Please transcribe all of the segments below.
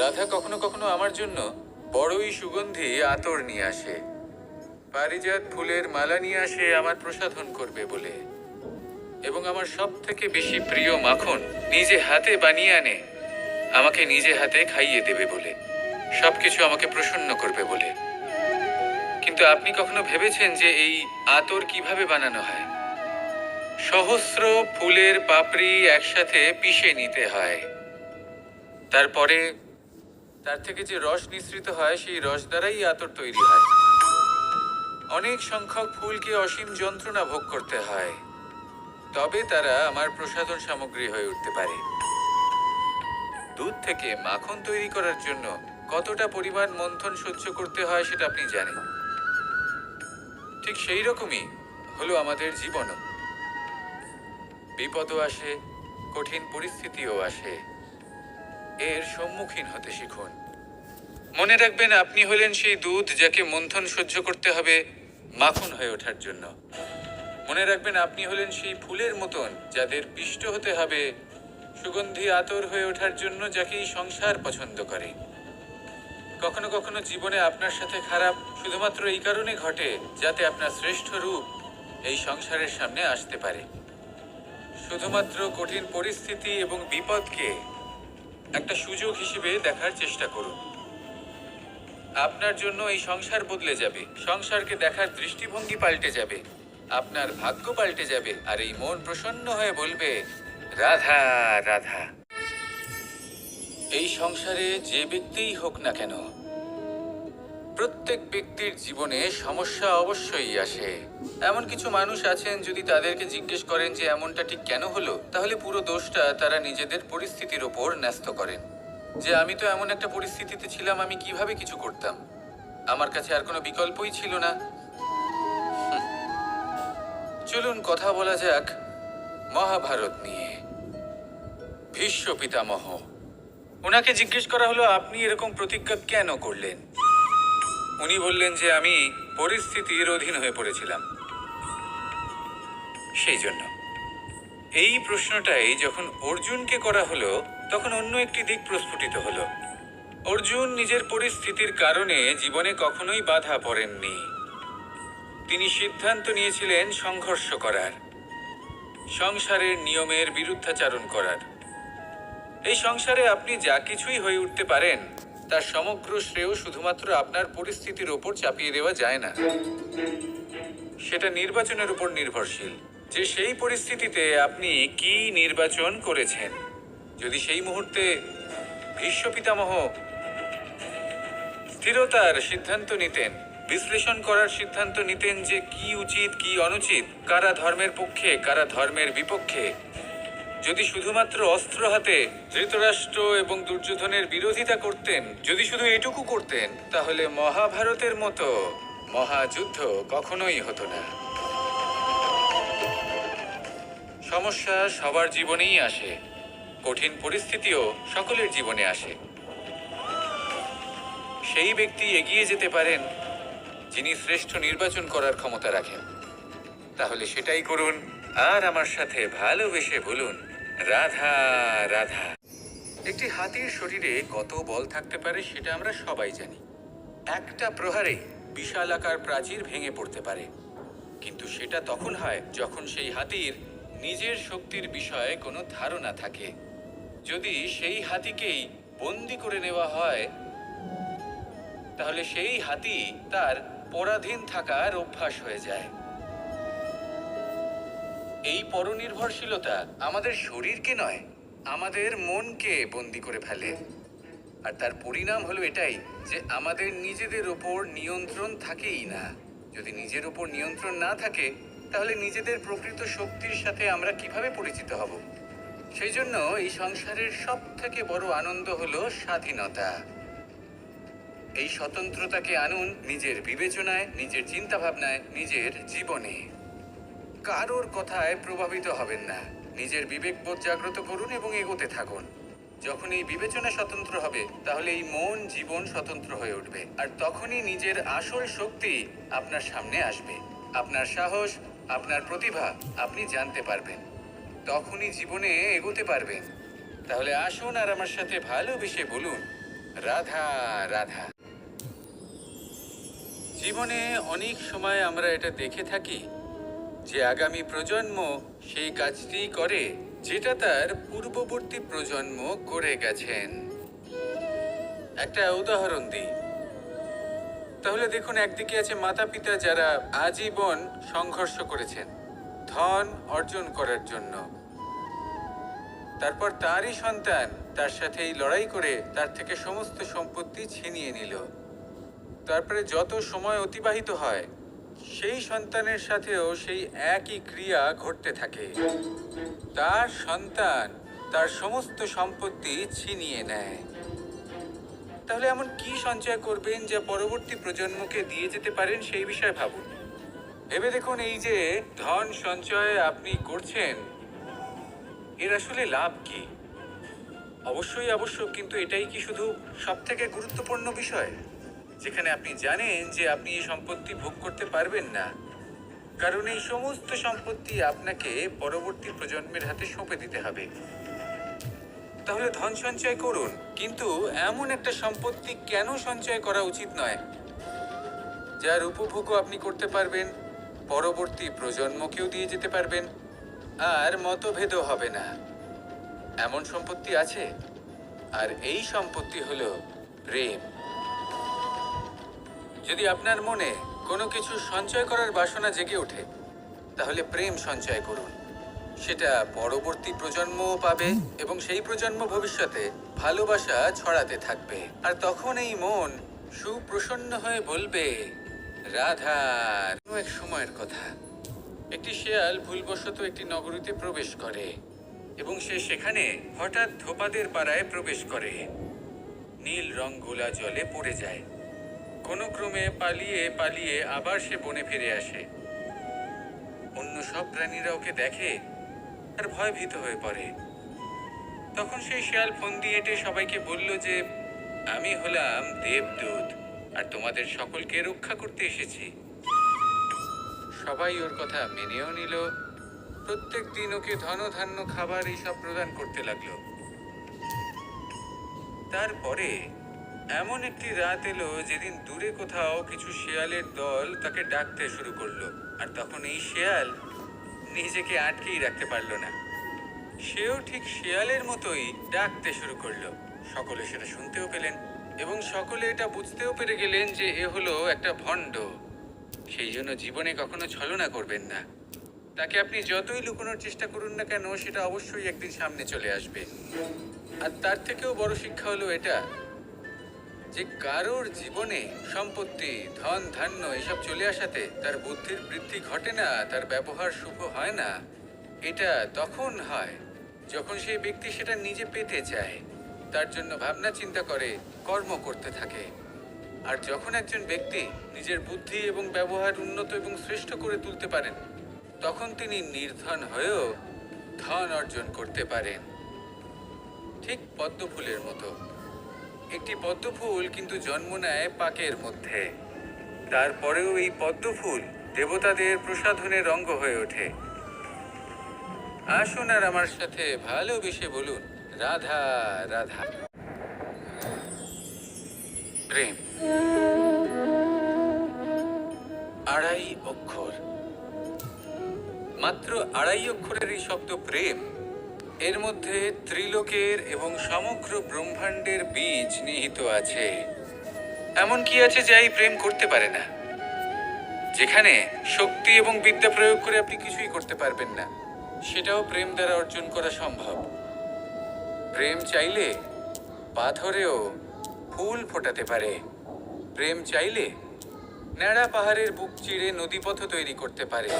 রাধা কখনো কখনো আমার জন্য বড়ই সুগন্ধি আতর নিয়ে আসে। পারিজাত ফুলের মালা নিয়ে আসে, আমার প্রসাধন করবে বলে। এবং আমার সব থেকে বেশি প্রিয় মাখন নিজে হাতে বানিয়ে আনে, আমাকে নিজে হাতে খাইয়ে দেবে বলে। সবকিছু আমাকে প্রসন্ন করবে বলে। কিন্তু আপনি কখনো ভেবেছেন যে এই আতর কীভাবে বানানো হয়? সহস্র ফুলের পাপড়ি একসাথে পিষে নিতে হয়। তারপরে তার থেকে যে রস নিঃসৃত হয়, সেই রস দ্বারাই আতর তৈরি হয়। অনেক সংখ্যক ফুলকে অসীম যন্ত্রণা ভোগ করতে হয়। তবে তারা আমার প্রসাধন সামগ্রী হয়ে উঠতে পারে। দুধ থেকে মাখন তৈরি করার জন্য কতটা পরিমাণ মন্থন সহ্য করতে হয়, সেটা আপনি জানেন। ঠিক সেই রকমই হলো আমাদের জীবনও। বিপদও আসে, কঠিন পরিস্থিতিও আসে। এর সম্মুখীন হতে শিখুন। মনে রাখবেন, আপনি হলেন সেই দুধ যাকে মন্থন সহ্য করতে হবে মাখন হয়ে ওঠার জন্য। মনে রাখবেন, আপনি হলেন সেই ফুলের মতন যাদের পিষ্ট হতে হবে, সুগন্ধি আতর হয়ে ওঠার জন্য যাকে এই সংসার পছন্দ করে। কখনো কখনো জীবনে আপনার সাথে খারাপ শুধুমাত্র এই কারণে ঘটে যাতে আপনার শ্রেষ্ঠ রূপ এই সংসারের সামনে আসতে পারে। শুধুমাত্র কঠিন পরিস্থিতি এবং বিপদকে একটা সুযোগ হিসেবে দেখার চেষ্টা করুন। আপনার জন্য এই সংসার বদলে যাবে। সংসারকে দেখার দৃষ্টিভঙ্গি পাল্টে যাবে। আপনার ভাগ্য পাল্টে যাবে আর এই মন প্রসন্ন হয়ে বলবে, রাধা রাধা। এই সংসারে যে ব্যক্তিই হোক না কেন প্রত্যেক ব্যক্তির জীবনে সমস্যা অবশ্যই আসে। এমন কিছু মানুষ আছেন যদি তাদেরকে জিজ্ঞেস করেন যে এমনটা ঠিক কেন হলো, তাহলে পুরো দোষটা তারা নিজেদের পরিস্থিতির ওপর ন্যস্ত করেন। যে আমি তো এমন একটা পরিস্থিতিতে ছিলাম, আমি কীভাবে কিছু করতাম? আমার কাছে আর কোনো বিকল্পই ছিল না। চলুন কথা বলা যাক মহাভারত নিয়ে। ভীষ্ম পিতামহ ওনাকে জিজ্ঞেস করা হলো, আপনি এরকম প্রতিজ্ঞা কেন করলেন? উনি বললেন যে আমি পরিস্থিতির অধীন হয়ে পড়েছিলাম। সেই জন্য। এই প্রশ্নটাই যখন অর্জুনকে করা হলো, তখন অন্য একটি দিক প্রস্ফুটিত হলো। অর্জুন নিজের পরিস্থিতির কারণে জীবনে কখনোই বাধা পড়েননি। তিনি সিদ্ধান্ত নিয়েছিলেন সংঘর্ষ করার, সংসারের নিয়মের বিরুদ্ধাচারণ করার। এই সংসারে আপনি যা কিছুই হয়ে উঠতে পারেন তার সমগ্র শ্রেয় শুধুমাত্র আপনার পরিস্থিতির ওপর চাপিয়ে দেওয়া যায় না। সেটা নির্বাচনের উপর নির্ভরশীল। যে সেই পরিস্থিতিতে আপনি কি নির্বাচন করেছেন, যদি সেই মুহূর্তে ভীষ্ম পিতামহ স্থিরতার সিদ্ধান্ত নিতেন, বিশ্লেষণ করার সিদ্ধান্ত নিতেন যে কি উচিত, কি অনুচিত, কারা ধর্মের পক্ষে, কারা ধর্মের বিপক্ষে যদি শুধুমাত্র অস্ত্র হাতে ধৃতরাষ্ট্র এবং দুর্যোধনের বিরোধিতা করতেন, যদি শুধু এটুকু করতেন, তাহলে মহাভারতের মতো মহাযুদ্ধ কখনোই হতো না। সমস্যা সবার জীবনেই আসে, কঠিন পরিস্থিতিও সকলের জীবনে আসে। সেই ব্যক্তি এগিয়ে যেতে পারেন, যিনি শ্রেষ্ঠ নির্বাচন করার ক্ষমতা রাখেন। তাহলে সেটাই করুন, আর আমার সাথে ভালোবেসে বলুন। রাধা রাধা। একটি হাতির শরীরে কত বল থাকতে পারে সেটা আমরা সবাই জানি। একটা প্রহারে বিশাল আকার প্রাচীর ভেঙে পড়তে পারে। কিন্তু সেটা তখন হয় যখন সেই হাতির নিজের শক্তির বিষয়ে কোনো ধারণা থাকে। যদি সেই হাতিকেই বন্দি করে নেওয়া হয়, তাহলে সেই হাতি তার পরাধীন থাকার অভ্যাস হয়ে যায়। এই পরনির্ভরশীলতা আমাদের শরীরকে নয়, আমাদের মনকে বন্দি করে ফেলে। আর তার পরিণাম হলো এটাই যে আমাদের নিজেদের ওপর নিয়ন্ত্রণ থাকেই না। যদি নিজের ওপর নিয়ন্ত্রণ না থাকে, তাহলে নিজেদের প্রকৃত শক্তির সাথে আমরা কীভাবে পরিচিত হব? সেই জন্য এই সংসারের সব থেকে বড় আনন্দ হলো স্বাধীনতা। এই স্বতন্ত্রতাকে আনুন নিজের বিবেচনায়, নিজের চিন্তাভাবনায়, নিজের জীবনে। কারোর কথায় প্রভাবিত হবেন না। নিজের বিবেকবোধ জাগ্রত করুন এবং এগোতে থাকুন। যখন এই বিবেচনা স্বতন্ত্র হবে, তাহলে এই মন জীবন স্বতন্ত্র হয়ে উঠবে। আর তখনই নিজের আসল শক্তি আপনার সামনে আসবে। আপনার সাহস, আপনার প্রতিভা আপনি জানতে পারবেন। তখনই জীবনে এগোতে পারবেন। তাহলে আসুন আর আমার সাথে ভালো ভালোবেসে বলুন, রাধা রাধা। জীবনে অনেক সময় আমরা এটা দেখে থাকি যে আগামী প্রজন্ম সেই কাজটি করে যেটা তার পূর্ববর্তী প্রজন্ম করে গেছেন। একটা উদাহরণ দিই। তাহলে দেখুন, একদিকে আছে মাতা পিতা যারা আজীবন সংঘর্ষ করেছেন, ধন অর্জন করার জন্য। তারপর তারই সন্তান তার সাথে এই লড়াই করে তার থেকে সমস্ত সম্পত্তি ছিনিয়ে নিল। তারপরে যত সময় অতিবাহিত হয় সেই সন্তানের সাথেও সেই একই ক্রিয়া ঘটতে থাকে। তার সন্তান তার সমস্ত সম্পত্তি ছিনিয়ে নেয়। তাহলে এমন কি সঞ্চয় করবেন যা পরবর্তী প্রজন্মকে দিয়ে যেতে পারেন সেই বিষয়ে ভাবুন। ভেবে দেখুন এই যে ধন সঞ্চয় আপনি করছেন, এর আসলে লাভ কি? অবশ্যই আবশ্যক কিন্তু এটাই কি শুধু সব থেকে গুরুত্বপূর্ণ বিষয়? যেখানে আপনি জানেন যে আপনি এই সম্পত্তি ভোগ করতে পারবেন না। কারণ এই সমস্ত সম্পত্তি আপনাকে পরবর্তী প্রজন্মের হাতে সঁপে দিতে হবে। তাহলে ধন সঞ্চয় করুন, কিন্তু এমন একটা সম্পত্তি কেন সঞ্চয় করা উচিত নয়? যার উপভোগও আপনি করতে পারবেন, পরবর্তী প্রজন্মকেও দিয়ে যেতে পারবেন, আর মতভেদও হবে না। এমন সম্পত্তি আছে? আর এই সম্পত্তি হলো প্রেম। যদি আপনার মনে কোনো কিছু সঞ্চয় করার বাসনা জেগে ওঠে, তাহলে প্রেম সঞ্চয় করুন। সেটা পরবর্তী প্রজন্মও পাবে এবং সেই প্রজন্ম ভবিষ্যতে ভালোবাসা ছড়াতে থাকবে। আর তখন এই মন সুপ্রসন্ন হয়ে বলবে রাধার এক সময়ের কথা। একটি শেয়াল ভুলবশত একটি নগরীতে প্রবেশ করে এবং সে সেখানে হঠাৎ ধোপাদের পাড়ায় প্রবেশ করে। নীল রং গোলা জলে পড়ে যায়। কোনো ক্রমে পালিয়ে পালিয়ে আবার সে বনে ফিরে আসে। অন্য সব প্রাণীরা ওকে দেখে আর ভয়ভীত হয়ে পড়ে। তখন সেই শিয়াল ফোন দিয়ে এটে সবাইকে বলল যে, আমি হলাম দেবদূত আর তোমাদের সকলকে রক্ষা করতে এসেছি। সবাই ওর কথা মেনেও নিল। প্রত্যেক দিন ওকে ধন ধান্য খাবার এইসব প্রদান করতে লাগল। তারপরে এমন একটি রাত এলো যেদিন দূরে কোথাও কিছু শেয়ালের দল তাকে ডাকতে শুরু করল। আর তখন এই শেয়াল নিজেকে আটকেই রাখতে পারল না। সেও ঠিক শেয়ালের মতোই ডাকতে শুরু করল। সকলে সেটা শুনতেও পেলেন এবং সকলে এটা বুঝতেও পেরে গেলেন যে এ হলো একটা ভণ্ড। সেই জন্য জীবনে কখনো ছলনা করবেন না। তাকে আপনি যতই লুকোনোর চেষ্টা করুন না কেন, সেটা অবশ্যই একদিন সামনে চলে আসবে। আর তার থেকেও বড় শিক্ষা হলো এটা যে কারোর জীবনে সম্পত্তি, ধন, ধান্য এসব চলে আসাতে তার বুদ্ধির বৃদ্ধি ঘটে না, তার ব্যবহার শুভ হয় না, এটা তখন হয় যখন সেই ব্যক্তি সেটা নিজে পেতে চায়। তার জন্য ভাবনা চিন্তা করে, কর্ম করতে থাকে। আর যখন একজন ব্যক্তি নিজের বুদ্ধি এবং ব্যবহার উন্নত এবং শ্রেষ্ঠ করে তুলতে পারেন, তখন তিনি নির্ধন হয়েও ধন অর্জন করতে পারেন। ঠিক পদ্ম ফুলের মতো। একটি পদ্ম ফুল কিন্তু জন্ম নেয় পাকের মধ্যে। তারপরেও এই পদ্ম ফুল দেবতাদের প্রসাধনের অঙ্গ হয়ে ওঠে। আসুন আর আমার সাথে ভালোবেসে বলুন, রাধা রাধা। প্রেম। আড়াই অক্ষর। মাত্র আড়াই অক্ষরের এই শব্দ প্রেম। এর মধ্যে ত্রিলোকের এবং সমগ্র ব্রহ্মাণ্ডের বীজ নিহিত আছে। এমন কি আছে যা এই প্রেম করতে পারে না? যেখানে শক্তি এবং বিদ্যা প্রয়োগ করে আপনি কিছুই করতে পারবেন না, সেটাও প্রেম দ্বারা অর্জন করা সম্ভব। প্রেম চাইলে পাথরেও ফুল ফোটাতে পারে। প্রেম চাইলে ন্যাড়া পাহাড়ের বুক চিড়ে নদীপথ তৈরি করতে পারে।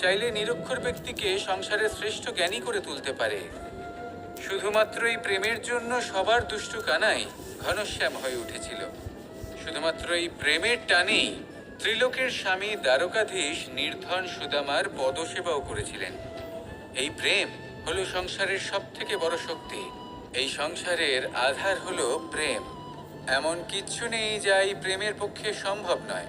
চাইলে নিরক্ষর ব্যক্তিকে সংসারের শ্রেষ্ঠ জ্ঞানী করে তুলতে পারে। শুধুমাত্র এই প্রেমের জন্য সবার দুষ্টু কানাই ঘনশ্যাম হয়ে উঠেছিল। শুধুমাত্র এই প্রেমের টানেই ত্রিলোকের স্বামী দ্বারকাধীশ নির্ধন সুদামার পদসেবাও করেছিলেন। এই প্রেম হলো সংসারের সব থেকে বড় শক্তি। এই সংসারের আধার হলো প্রেম। এমন কিচ্ছু নেই যা এই প্রেমের পক্ষে সম্ভব নয়।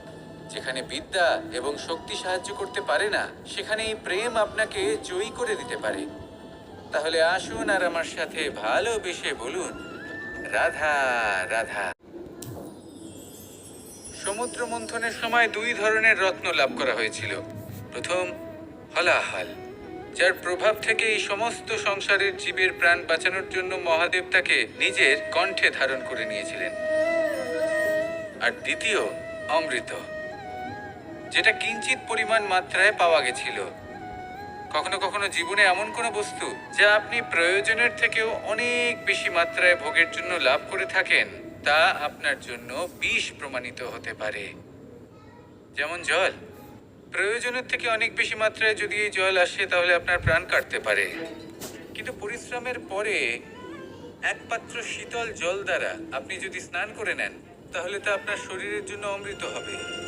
যেখানে বিদ্যা এবং শক্তি সাহায্য করতে পারে না সেখানে এই প্রেম আপনাকে জয়ী করে দিতে পারে। তাহলে আসুন আর আমার সাথে ভালোবেসে বলুন, রাধা রাধা। সমুদ্র মন্থনের সময় দুই ধরনের রত্ন লাভ করা হয়েছিল। প্রথম, হলাহল, যার প্রভাব থেকে এই সমস্ত সংসারের জীবের প্রাণ বাঁচানোর জন্য মহাদেব তাকে নিজের কণ্ঠে ধারণ করে নিয়েছিলেন। আর দ্বিতীয়, অমৃত। যেটা কিঞ্চিত পরিমাণ মাত্রায় পাওয়া গেছিল। কখনো কখনো জীবনে এমন কোনো বস্তু যা আপনি প্রয়োজনের থেকেও অনেক বেশি মাত্রায় ভোগের জন্য লাভ করে থাকেন, তা আপনার জন্য বিষ প্রমাণিত হতে পারে। যেমন জল। প্রয়োজনের থেকে অনেক বেশি মাত্রায় যদি এই জল আসে, তাহলে আপনার প্রাণ কাটতে পারে। কিন্তু পরিশ্রমের পরে এক পাত্র শীতল জল দ্বারা আপনি যদি স্নান করে নেন, তাহলে তা আপনার শরীরের জন্য অমৃত হবে।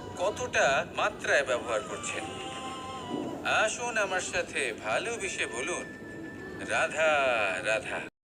কতটা মাত্রায় ব্যবহার করছেন? আসুন আমার সাথে ভালো ভালোবেসে বলুন। রাধা রাধা।